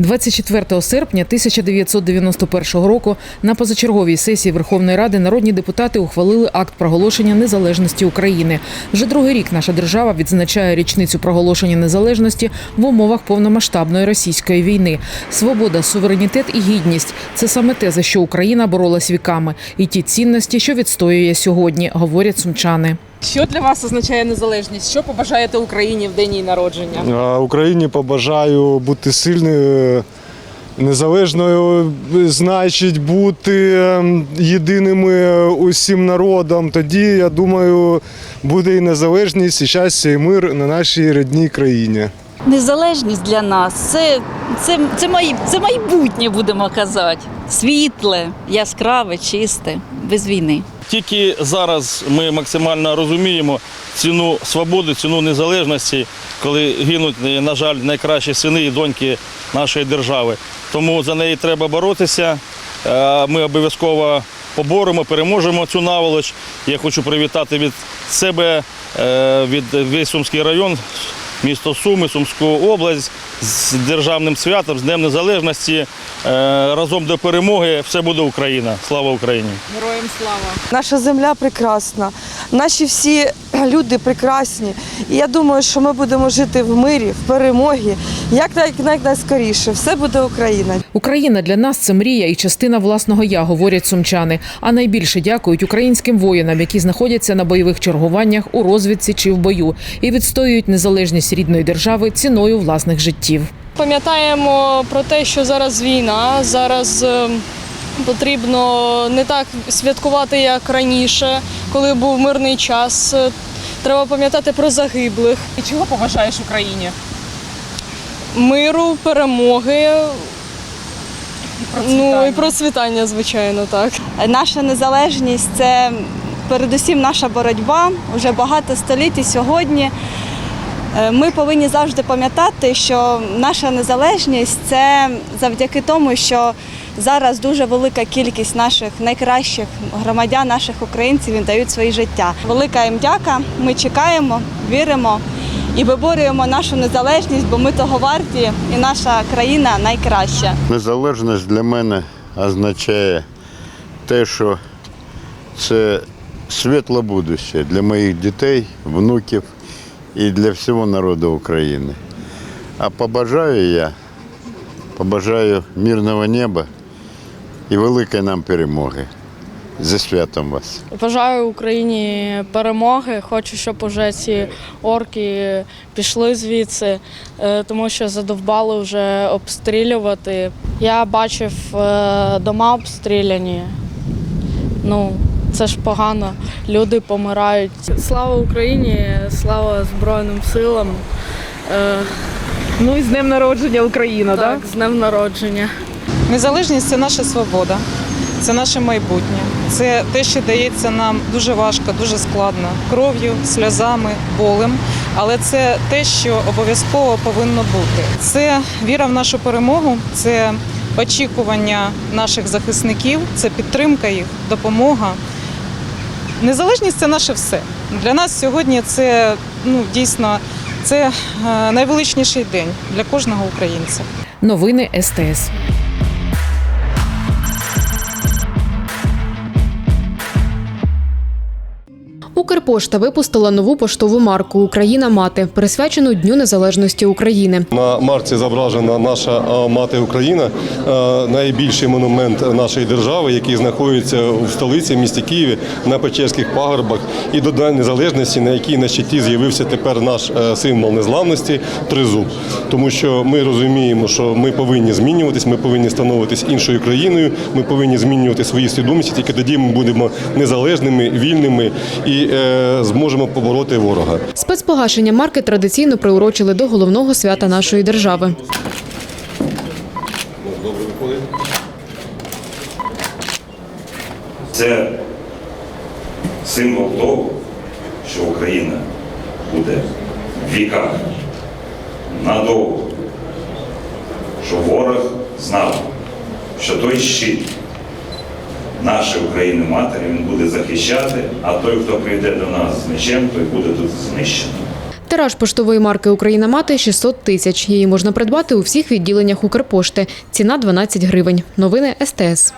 – 24 серпня 1991 року на позачерговій сесії Верховної Ради народні депутати ухвалили акт проголошення незалежності України. Вже другий рік наша держава відзначає річницю проголошення незалежності в умовах повномасштабної російської війни. Свобода, суверенітет і гідність це саме те, за що Україна боролась віками, і ті цінності, що відстоює сьогодні, говорять сумчани. Що для вас означає незалежність? Що побажаєте Україні в день її народження? А Україні побажаю бути сильною, незалежною, значить бути ем, єдиними усім народом. Тоді, я думаю, буде і незалежність, і щастя, і мир на нашій рідній країні. Незалежність для нас це, це, це, май, це майбутнє, будемо казати. Світле, яскраве, чисте, без війни. Тільки зараз ми максимально розуміємо ціну свободи, ціну незалежності, коли гинуть, на жаль, найкращі сини і доньки нашої держави. Тому за неї треба боротися. Е, Ми обов'язково поборемо, переможемо цю наволоч. Я хочу привітати від себе, е, від весь Сумський район, місто Суми, Сумську область з державним святом, з Днем Незалежності. Е, Разом до перемоги все буде Україна. Слава Україні! Героям слава! Наша земля прекрасна, наші всі люди прекрасні. І я думаю, що ми будемо жити в мирі, в перемогі, як найскоріше. Все буде Україна. Україна для нас це мрія і частина власного я, говорять сумчани. А найбільше дякують українським воїнам, які знаходяться на бойових чергуваннях у розвідці чи в бою і відстоюють незалежність рідної держави ціною власних життів. Пам'ятаємо про те, що зараз війна, зараз е, потрібно не так святкувати, як раніше, коли був мирний час. Е, Треба пам'ятати про загиблих, І чого побажаєш Україні? миру, перемоги, ну і Процвітання. процвітання, звичайно, так. Наша незалежність це передусім наша боротьба вже багато століть і сьогодні. Е, Ми повинні завжди пам'ятати, що наша незалежність це завдяки тому, що зараз дуже велика кількість наших найкращих громадян, наших українців віддають свої життя. Велика їм дяка. Ми чекаємо, віримо і виборюємо нашу незалежність, бо ми того варті, і наша країна найкраща. Незалежність для мене означає те, що це світле будуще для моїх дітей, внуків і для всього народу України. А побажаю я, побажаю мирного неба і великої нам перемоги. Зі святом вас! Бажаю Україні перемоги. Хочу, щоб уже ці орки пішли звідси, е, тому що задовбали вже обстрілювати. Я бачив е, дома обстріляні. Ну, це ж погано. Люди помирають. Слава Україні, слава Збройним силам. Е, Ну і з днем народження Україна, Так, з днем народження. Незалежність це наша свобода, це наше майбутнє. Це те, що дається нам дуже важко, дуже складно, кров'ю, сльозами, болем. Але це те, що обов'язково повинно бути. Це віра в нашу перемогу, це очікування наших захисників, це підтримка їх, допомога. Незалежність це наше все. Для нас сьогодні це ну дійсно це е, найвеличніший день для кожного українця. Новини СТС. Укрпошта випустила нову поштову марку Україна мати, присвячену Дню Незалежності України. На марці зображена наша мати Україна, найбільший монумент нашої держави, який знаходиться в столиці, в місті Києві, на Печерських пагорбах, і до Дня незалежності, на якій на щиті з'явився тепер наш е, символ незламності тризуб. Тому що ми розуміємо, що ми повинні змінюватись, ми повинні становитись іншою країною, ми повинні змінювати свої свідомості. Тільки тоді ми будемо незалежними, вільними і е, зможемо побороти ворога. Спецпогашення марки традиційно приурочили до головного свята нашої держави. Це символ того, що Україна буде в віках надовго, що ворог знав, що той щит нашої України матері він буде захищати, а той, хто прийде до нас з мечем, той буде тут знищений. Тираж поштової марки Україна мати 600 тисяч. Її можна придбати у всіх відділеннях Укрпошти. Ціна 12 гривень. Новини СТС.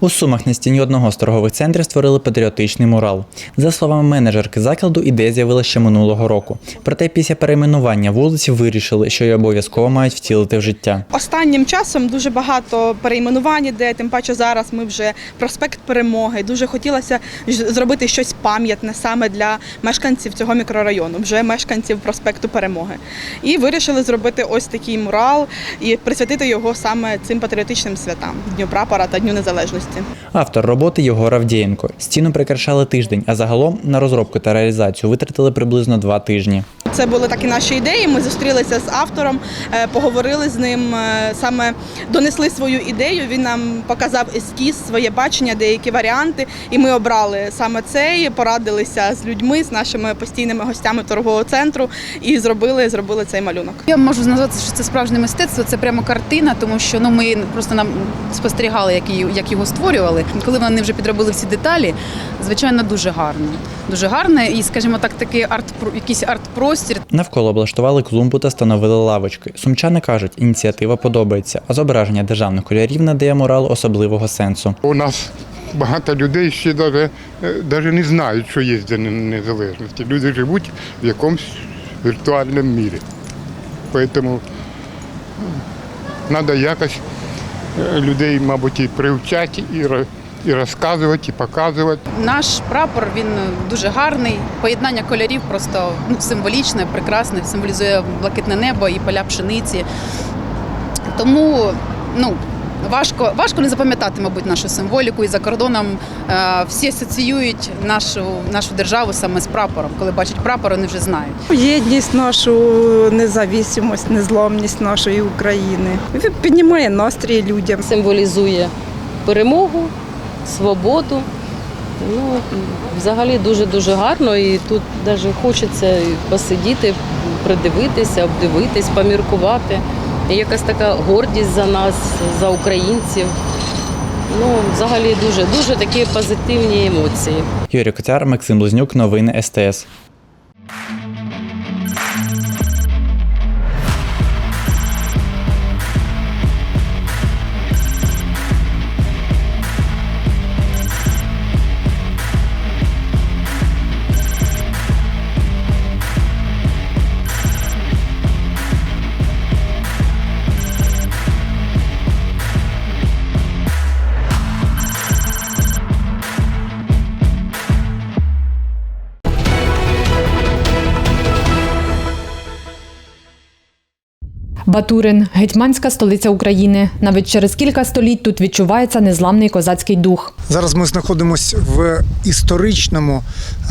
У Сумах на стіні одного з торгових центрів створили патріотичний мурал. За словами менеджерки закладу, ідея з'явилася ще минулого року. Проте після перейменування вулиць вирішили, що її обов'язково мають втілити в життя. Останнім часом дуже багато перейменувань іде, тим паче зараз ми вже проспект перемоги. Дуже хотілося зробити щось пам'ятне саме для мешканців цього мікрорайону, вже мешканців проспекту Перемоги. І вирішили зробити ось такий мурал і присвятити його саме цим патріотичним святам Дню прапора та Дню Незалежності. Автор роботи Єгор Авдієнко. Стіну прикрашали тиждень, а загалом на розробку та реалізацію витратили приблизно два тижні. Це були такі наші ідеї. Ми зустрілися з автором, е, поговорили з ним, е, саме донесли свою ідею. Він нам показав ескіз, своє бачення, деякі варіанти. І ми обрали саме цей, порадилися з людьми, з нашими постійними гостями торгового центру і зробили, зробили цей малюнок. Я можу назвати, що це справжнє мистецтво, це прямо картина, тому що ну ми просто нам спостерігали, як її як його створювали. Коли вони вже підробили всі деталі, звичайно, дуже гарно. Дуже гарне і, скажімо так, такий арт якийсь арт-простір. Навколо облаштували клумбу та встановили лавочки. Сумчани кажуть, ініціатива подобається, а зображення державних кольорів надає муралу особливого сенсу. У нас багато людей ще навіть, навіть не знають, що є День Незалежності. Люди живуть в якомусь віртуальному мірі. Тому треба якось е, людей, мабуть, і привчать, і, і розказувати, і показувати. Наш прапор він дуже гарний. Поєднання кольорів просто ну, символічне, прекрасне, символізує блакитне небо і поля пшениці. Тому ну, важко, важко не запам'ятати, мабуть, нашу символіку. І за кордоном е, всі асоціюють нашу, нашу державу саме з прапором. Коли бачать прапор, вони вже знають. Єдність нашу, незалежність, незламність нашої України. Він піднімає настрій людям. Символізує перемогу, свободу. Ну, взагалі дуже-дуже гарно і тут навіть хочеться посидіти, придивитися, обдивитись, поміркувати. Якась така гордість за нас, за українців. Ну, взагалі дуже, дуже такі позитивні емоції. Юрій Котяр, Максим Близнюк, новини СТС. Батурин гетьманська столиця України. Навіть через кілька століть тут відчувається незламний козацький дух. Зараз ми знаходимося в історичному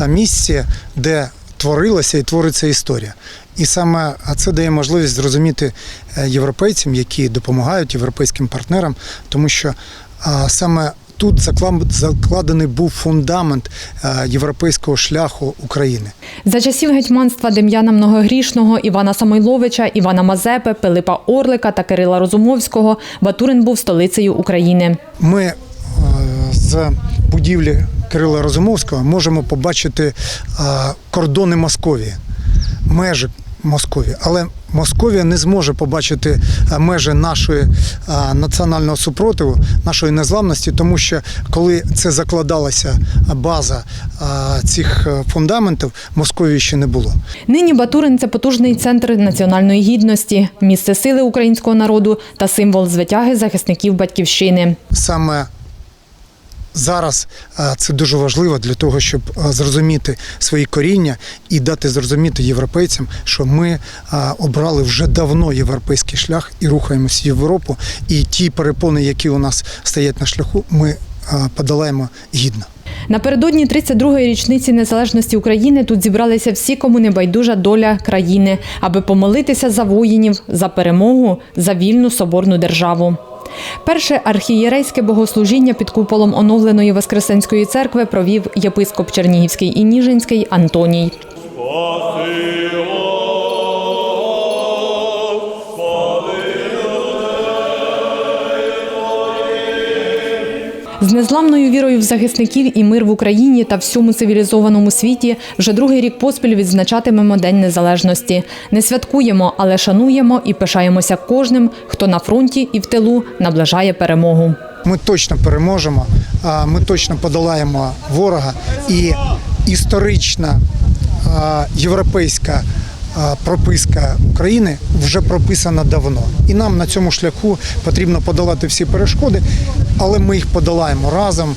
місці, де творилася і твориться історія. І саме це дає можливість зрозуміти е, європейцям, які допомагають європейським партнерам, тому що саме тут закладений був фундамент е, європейського шляху України. За часів гетьманства Дем'яна Многогрішного, Івана Самойловича, Івана Мазепи, Пилипа Орлика та Кирила Розумовського Батурин був столицею України. Ми е, з будівлі Кирила Розумовського можемо побачити е, кордони Московії, межі Московії. Але Московія не зможе побачити е, межі нашої е, національного супротиву, нашої незламності, тому що коли це закладалася база е, цих фундаментів, Московії ще не було. Нині Батурин це потужний центр національної гідності, місце сили українського народу та символ звитяги захисників батьківщини. саме зараз це дуже важливо для того, щоб зрозуміти свої коріння і дати зрозуміти європейцям, що ми обрали вже давно європейський шлях і рухаємося в Європу. І ті перепони, які у нас стоять на шляху, ми подолаємо гідно. Напередодні 32-ї річниці незалежності України тут зібралися всі, кому не байдужа доля країни, аби помолитися за воїнів, за перемогу, за вільну соборну державу. Перше архієрейське богослужіння під куполом оновленої Воскресенської церкви провів єпископ Чернігівський і Ніжинський Антоній. З незламною вірою в захисників і мир в Україні та всьому цивілізованому світі вже другий рік поспіль відзначатимемо День Незалежності. Не святкуємо, але шануємо і пишаємося кожним, хто на фронті і в тилу наближає перемогу. Ми точно переможемо, ми точно подолаємо ворога і історична європейська прописка України вже прописана давно. І нам на цьому шляху потрібно подолати всі перешкоди, але ми їх подолаємо разом.